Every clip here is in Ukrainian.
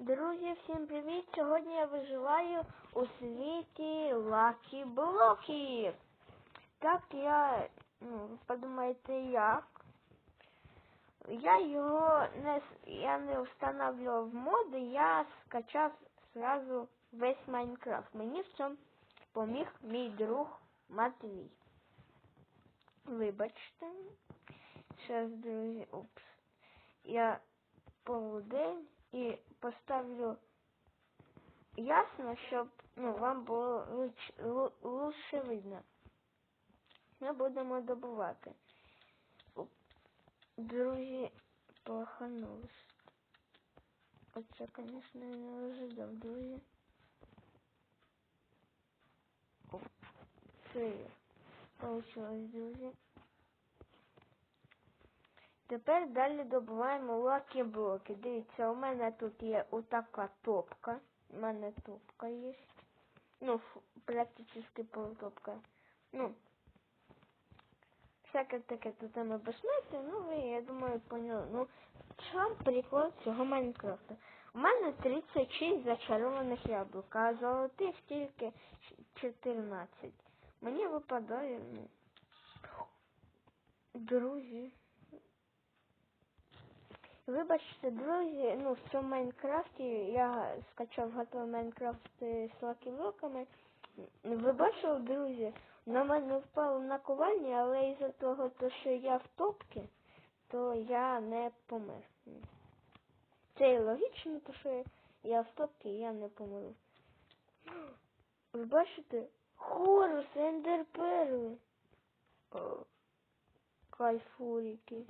Друзі, всім привіт! Сьогодні я виживаю у світі Лакі Блоків. Так я, ну, подумаєте, як? Я його не я не встановлював моди, я скачав сразу весь Майнкрафт. Мені в цьому поміг мій друг Матвій. Вибачте. Зараз, друзі, упс. Я полудень і поставлю ясно, щоб ну, вам було лучше видно. Ми будемо добувати. Друзі, поханулись. Оце, звісно, не ожидав, друзі. Це. Получилось, друзі. Тепер далі добуваємо лакі блоки. Дивіться, у мене тут є отака топка. У мене топка є. Ну, практично полутопка. Ну, всяке таке тут ми безсмертя, ну ви, я думаю, поняли. Ну, чому прикол цього Майнкрафта? У мене 36 зачарованих яблук, а золотих тільки 14. Мені випадає, ну, друзі. Вибачте, друзі, ну в цьому Майнкрафті я скачав готовий Майнкрафт з лакіблоками. Ви бачили, друзі, на мене впало накування, але із-за того, то, що я в топці, то я не помер. Це і логічно, то що я в топці, я не помру. Ви бачите? Хорус, ендерперли. Кайфурики.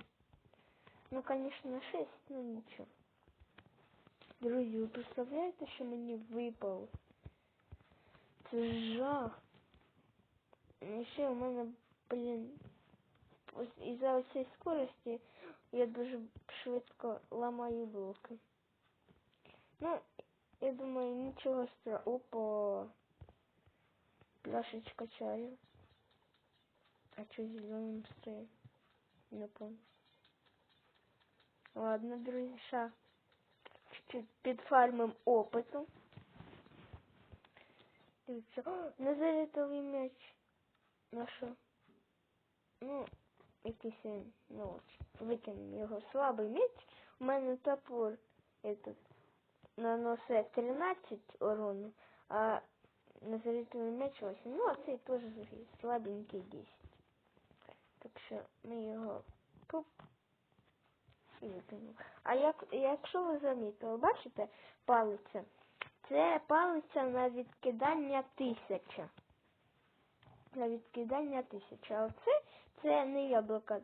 Ну, конечно, 6, ну нічого. Друзі, ви представляєте, що мені випало? Це жах. І ще у мене, блін, ось із-за оцієї скорості я дуже швидко ламаю блоки. Ну, я думаю, нічого страшного. Опа. Пляшечка чаю. А что зеленым стоит? Не помню. Ладно, друзья. Чуть-чуть підфармим опиту. Дивіться. О, м'яч. На що? Ну, якийсь він, ну от, викинемо його м'яч. У мене топор этот, наносить 13 урону, а Назаритовий м'яч 8. Ну, а цей теж слабенький 10. Так що ми його туп. А як, якщо ви замітили, бачите палиця? Це палиця на відкидання тисяча. На відкидання тисяча. А оце це не яблука.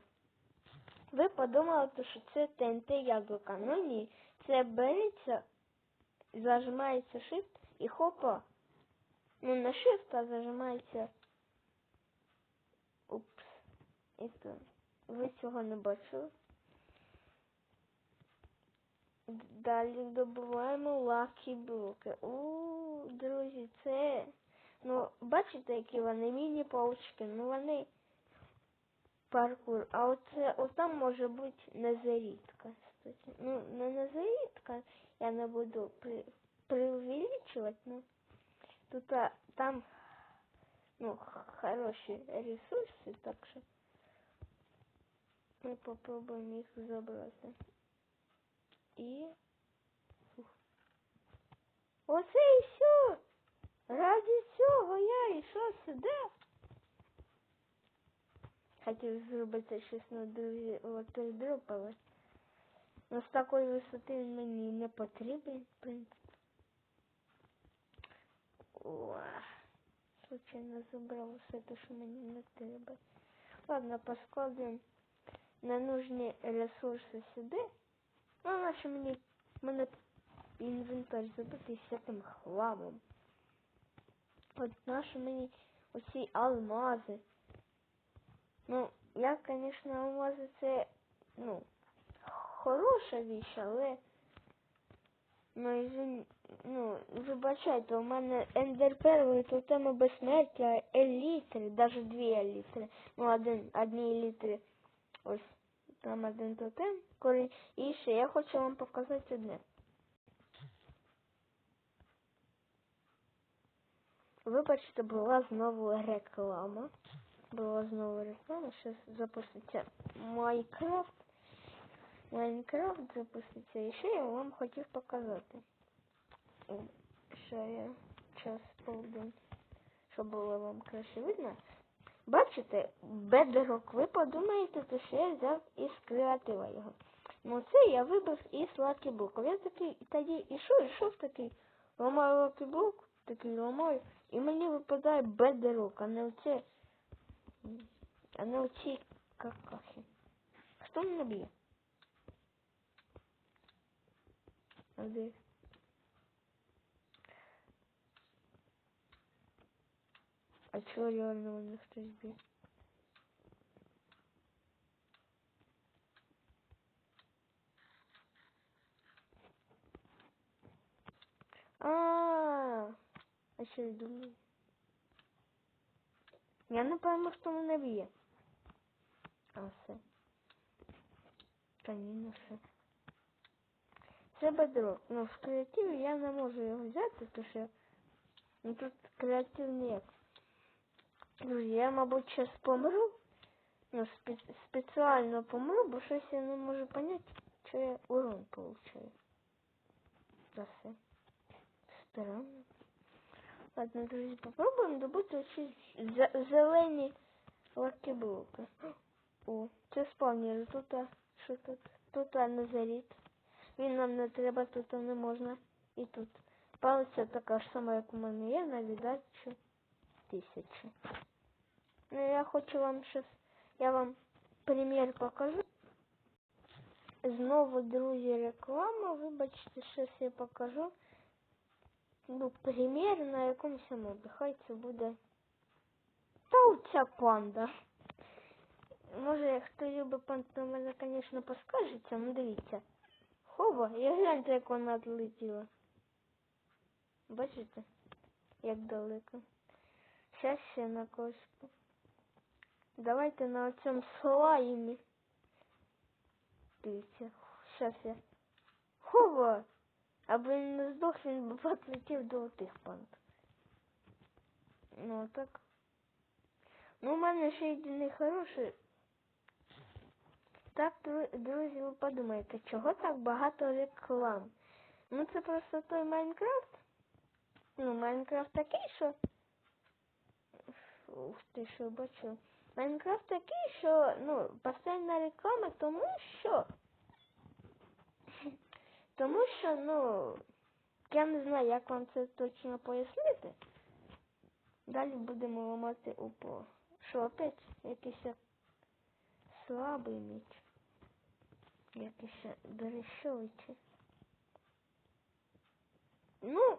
Ви подумали, що це ТНТ яблука. Ну ні. Це береться, зажимається shift і хопа. Ну не shift, а зажимається. Упс. І то. Ви цього не бачили. Далі добуваємо лакі блоки. У, друзі, це. Ну, бачите, які вони міні-паучки, ну вони паркур. А оце отам може бути незарідка. Ну, не незарідка, я не буду при, преувеличувати, ну тут а, там ну, хороші ресурси, так що ми попробуємо їх забрати. Фух. Оце і все. Раді цього я йшов сюди. Хотів зробити щось на друзі лотердроп, але ну, з такої висоти мені не потрібен, в принципі. О, случайно забрав все те, що мені не треба. Ладно, поскладуємо ненужні ресурси сюди. Ну, наче мені мене інвентар забитий всяким хламом. От наші мені оці алмази. Ну, я, звісно, алмази це, ну, хороша віч, але ну, извин, ну, вибачайте, у мене ендерперли, то тема безсмертя, елітри, навіть дві елітри. Ну, один, одні елітри. Ось там один тотем, коли і ще я хочу вам показати одне. Вибачте, була знову реклама. Була знову реклама, Зараз запуститься Майнкрафт. Майнкрафт запуститься. І ще я вам хотів показати. Ще я час полдень. Щоб було вам краще видно. Бачите, бедерок, ви подумаєте, то що я взяв із креатива його. Ну це я вибив із лакіблоків. Я такий тоді ішов, ішов такий, ламаю лакіблок, такий ламаю, і мені випадає бедерок, а не оце, а не оці какахи. Хто мене б'є? А де? А чого реально мене хтось б'є? А, а що я думаю? Я не пойму, що мене б'є. А все. Та ні, не все. Це бедрок. Ну, в креативі я не можу його взяти, тому що ну, тут креатив ніяк. Друзі, я, мабуть, зараз помру. Ну, спе- спеціально помру, бо щось я не можу поняти, що я урон получаю. За все. Странно. Ладно, друзі, попробуємо добути зе- зелені лакіблоки. О, це спавнер. Тут, що тут? Тут назаріт. Він нам не треба, тут не можна. І тут. Палиця така ж сама, як у мене є, на віддачу тисячі. Ну, я хочу вам щас, я вам примір покажу. Знову, друзі, реклама. Вибачте, щось я покажу. Ну, примір на якомусь мобі. Хай це буде. Та оця панда. Може, хто любить панд, то мене, звісно, поскажеться, ну дивіться. Хова, і гляньте, як вона відлетіла. Бачите? Як далеко. Щас ще на когось. Давайте на цьому слаймі. Дивіться. Щас я. Хова! Аби він не здох, він би подлетів до тих панд. Ну так. Ну, у мене ще єдиний хороший. Так, дру- друзі, ви подумаєте, чого так багато реклам? Ну це просто той Майнкрафт. Ну, Майнкрафт такий, що. Ух ти, що бачу. Майнкрафт такий, що, ну, постійна реклама, тому що. Тому що, ну, я не знаю, як вам це точно пояснити. Далі будемо ламати упор. Що опять якийсь як слабий меч. Якийсь чи- Ну,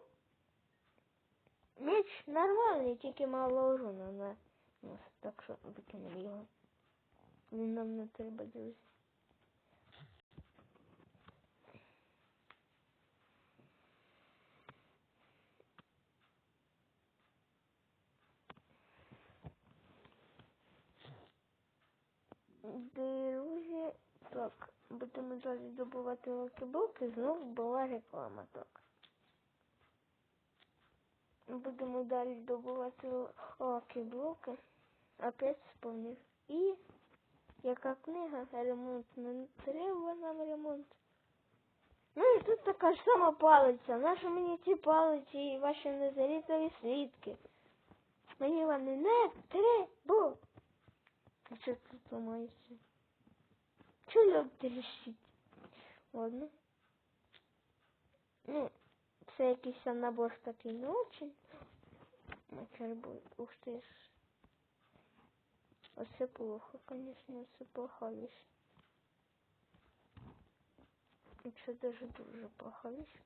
нормальний, тільки мало урона на нас. Так що викинемо його. Він нам не треба, друзі. Друзі, так, будемо далі добувати лакіблоки, знову була реклама, так. Будемо далі добувати лакіблоки. Опять вспомнив. І яка книга ремонт не треба нам ремонт. Ну і тут така ж сама палиця. Наша мені ці палиці і ваші незарізові свідки. Мені вони не треба. А що тут ламається? Чого лед тріщить? Ладно. Ну, це якийсь набор такий не очень. Мачар буде. Ух ти ж. Оце плохо, конечно, це плоха вещь. Це даже дуже плоха вещь.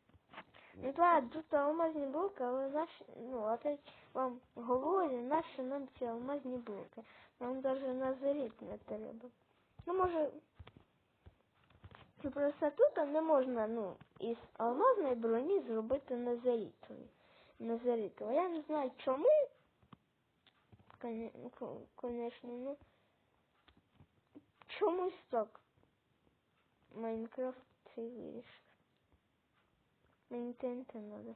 Ну да, тут алмазні блоки, але наші, ну, опять вам говорю, наші нам ці алмазні блоки. Нам даже назаріт не треба. Ну, може, ну, просто тут не можна, ну, із алмазної броні зробити назарітові. Назарітову. Я не знаю чому. Коне- ко- Конечно, ну. Чомусь так. Майнкрафт цей вирішив. Мені ТНТ надо.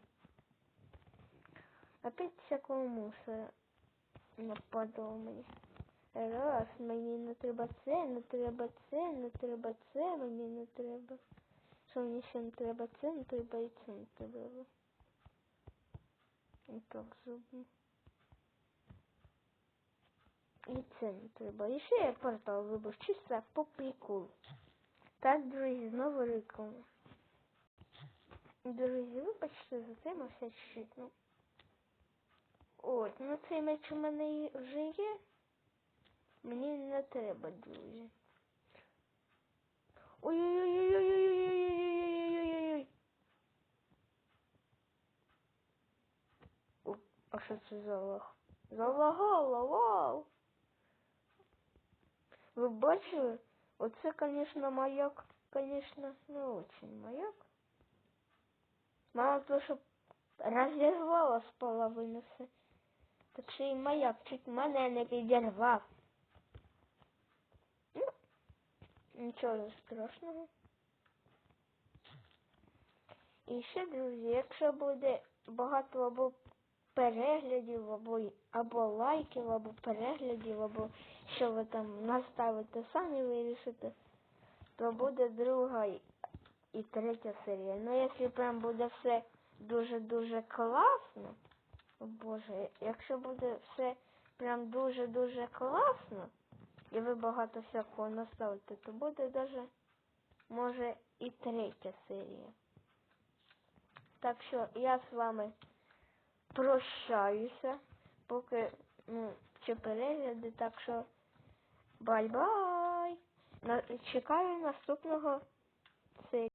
Опять всякого мусора нападало мені. Раз, мені не треба це, не треба це, не треба це, мені не треба. Що мені ще не треба це, не треба і це не треба. так зроблю. и це не я портал выбор Чисто по приколу. Так, друзья знову реклама. Друзі, вибачте, затримався ну, чуть-чуть. Ну. От, ну цей меч у мене вже є. Мені не треба, друзі. Ой-ой-ой-ой-ой-ой-ой. Що це за лаг? Залагало, вау! Ви бачили? Оце, конечно, маяк, конечно, не очень маяк. Мало того, що розірвало з половини все. Так ще й маяк чуть мене не підірвав. Ну, нічого страшного. І ще, друзі, якщо буде багато або переглядів, або, або лайків, або переглядів, або що ви там наставите самі вирішите, то буде друга і- третя серія. Ну, якщо прям буде все дуже-дуже класно, о Боже, якщо буде все прям дуже-дуже класно, і ви багато всякого наставите, то буде даже, може, і третя серія. Так що я з вами прощаюся, поки ну, ще перегляди, так що бай-бай! Чекаю наступного серії.